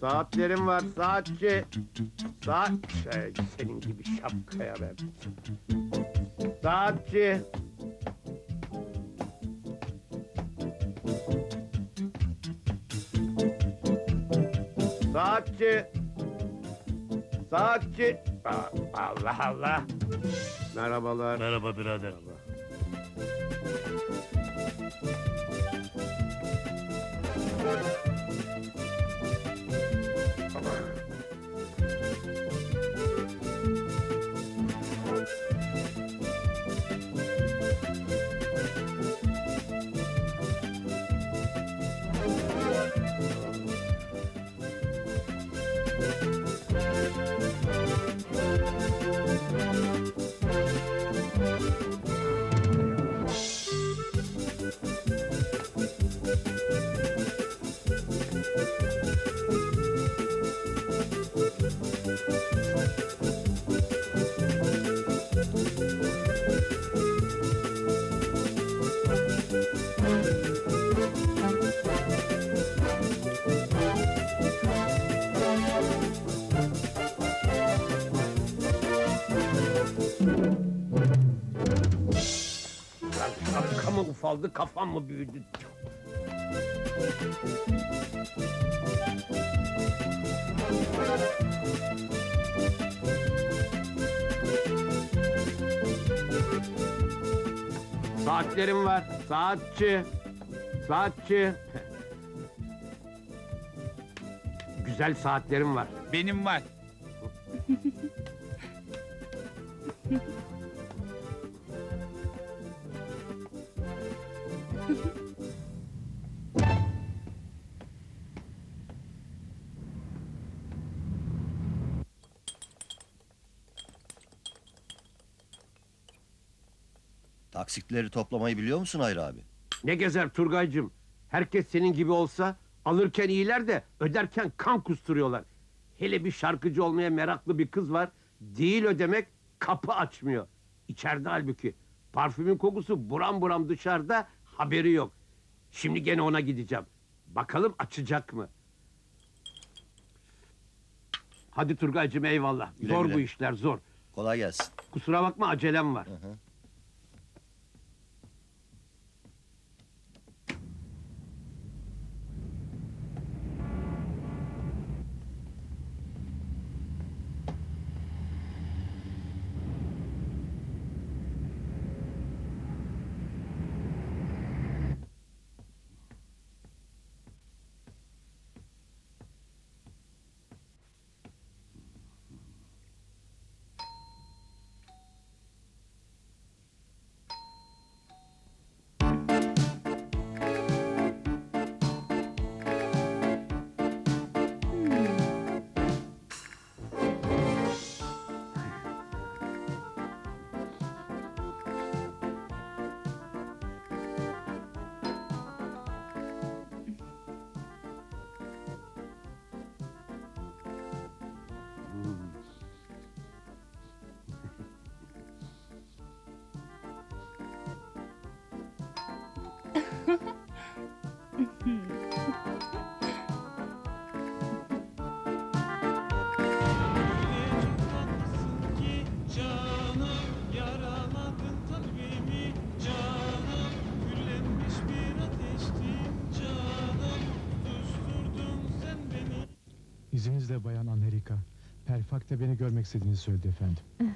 Saatlerim var saatçi. Saat... Şey, senin gibi şapkaya ben. Saatçi. Saatçi. Saatçi. Aa, Allah Allah. Merhabalar. Merhaba birader. Lan şapka mı ufaldı, kafam mı büyüdü? Saatlerim var. Saatçi. Saatçi. Güzel saatlerim var. Benim var. Taksitleri toplamayı biliyor musun Hayri abi? Ne gezer Turgaycığım? Herkes senin gibi olsa alırken iyiler de öderken kan kusturuyorlar. Hele bir şarkıcı olmaya meraklı bir kız var. Değil ödemek kapı açmıyor. İçeride halbuki. Parfümün kokusu buram buram dışarıda haberi yok. Şimdi gene ona gideceğim. Bakalım açacak mı? Hadi Turgaycığım eyvallah. Güle zor güle. bu işler zor. Kolay gelsin. Kusura bakma acelem var. Hı hı. İzninizle Bayan Amerika. Perfak'ta beni görmek istediğinizi söyledi efendim.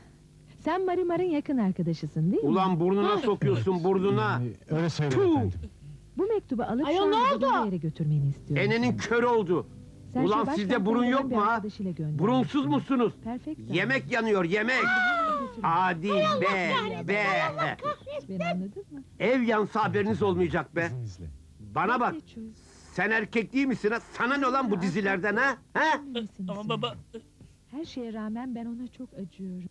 Sen Marimar'ın yakın arkadaşısın değil mi? Ulan burnuna sokuyorsun burnuna. Yani öyle söyledi Tüh! efendim. Bu mektubu alıp Ayol, şu anda ne oldu? bulunduğu yere götürmeni istiyorum. Enenin kör oldu. Sen Ulan sizde burun yok bir mu ha? arkadaşıyla. Burunsuz musunuz? Perfect. Yemek yanıyor yemek. Adi be be. Beni anladın mı? Ev yansa haberiniz olmayacak be. İzninizle. Bana bak. Sen erkek değil misin ha? Sana ne olan bu dizilerden ha? Ha? Tamam sen? baba. Her şeye rağmen ben ona çok acıyorum.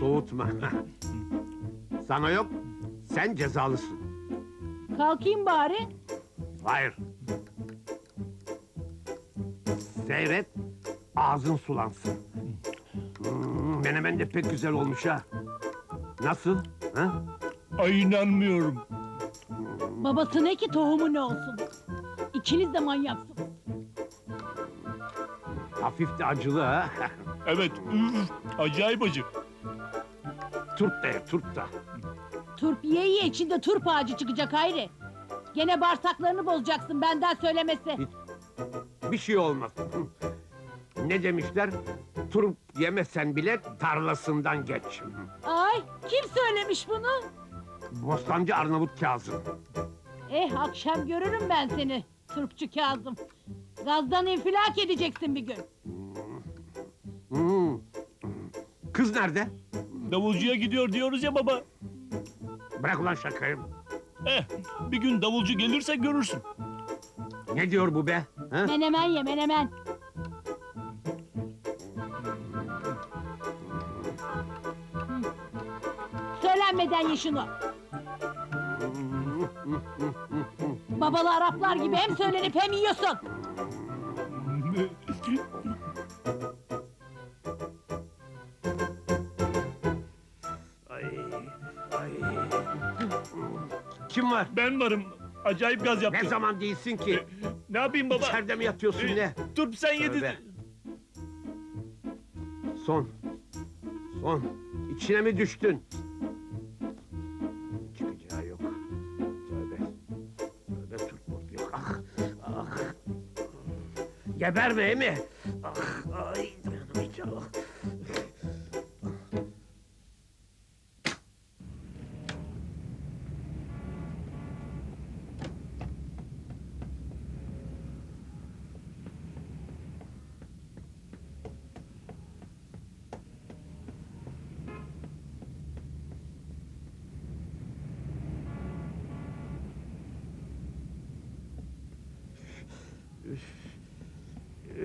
Soğutma. Sana yok. Sen cezalısın. Kalkayım bari. Hayır. Seyret. Ağzın sulansın. Hmm, menemen de pek güzel olmuş ha. Nasıl? Ha? Ay inanmıyorum. Babası ne ki tohumu ne olsun? İkiniz de manyaksınız. Hafif de acılı ha. Evet, üf, acayip acı. turp da ye, turp da. Turp yiye yiye içinde turp ağacı çıkacak Hayri. Gene bağırsaklarını bozacaksın benden söylemesi. Bir şey olmaz. Ne demişler? Turp yemesen bile tarlasından geç. Ay kim söylemiş bunu? Bostancı Arnavut Kazım. Eh akşam görürüm ben seni Turpçu Kazım. Gazdan infilak edeceksin bir gün. Hmm. Kız nerede? Davulcuya gidiyor diyoruz ya baba. Bırak ulan şakayı. Eh, bir gün davulcu gelirse görürsün. Ne diyor bu be? Ha? Menemen ye menemen. Söylenmeden ye şunu. Babalı Araplar gibi hem söylenip hem yiyorsun. Ay, ay. Kim var? Ben varım. Acayip gaz yaptı. Ne zaman değilsin ki? Ne yapayım baba? İçeride mi yatıyorsun ne? Turp sen yedin. Tövbe. Son. Son. İçine mi düştün? Geberme mi?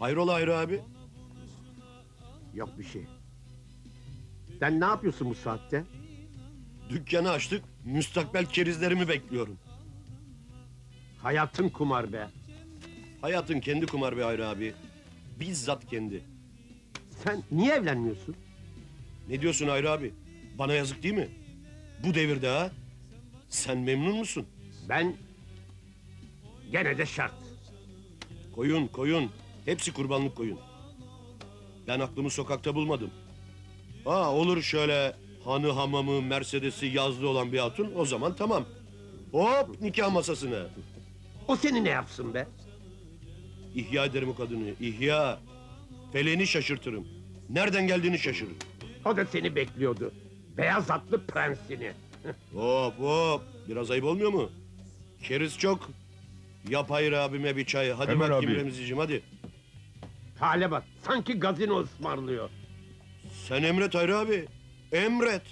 Hayrola Hayri abi? Yok bir şey. Sen ne yapıyorsun bu saatte? Dükkanı açtık, müstakbel kerizlerimi bekliyorum. Hayatın kumar be. Hayatın kendi kumar be Hayri abi. Bizzat kendi. Sen niye evlenmiyorsun? Ne diyorsun Hayri abi? Bana yazık değil mi? Bu devirde ha? Sen memnun musun? Ben gene de şart. Koyun, koyun. Hepsi kurbanlık koyun. Ben aklımı sokakta bulmadım. Ha olur şöyle hanı hamamı, Mercedes'i yazlı olan bir hatun o zaman tamam. Hop nikah masasına. O seni ne yapsın be? İhya ederim o kadını, ihya. Feleğini şaşırtırım. Nereden geldiğini şaşırır. O da seni bekliyordu. Beyaz atlı prensini. Hop hop. Biraz ayıp olmuyor mu? Keriz çok. Yap hayır abime bir çay. Hadi Hemen bakayım abi. Remzi'cim hadi. Hale bak. Sanki gazino ısmarlıyor. Sen emret Hayri abi. Emret.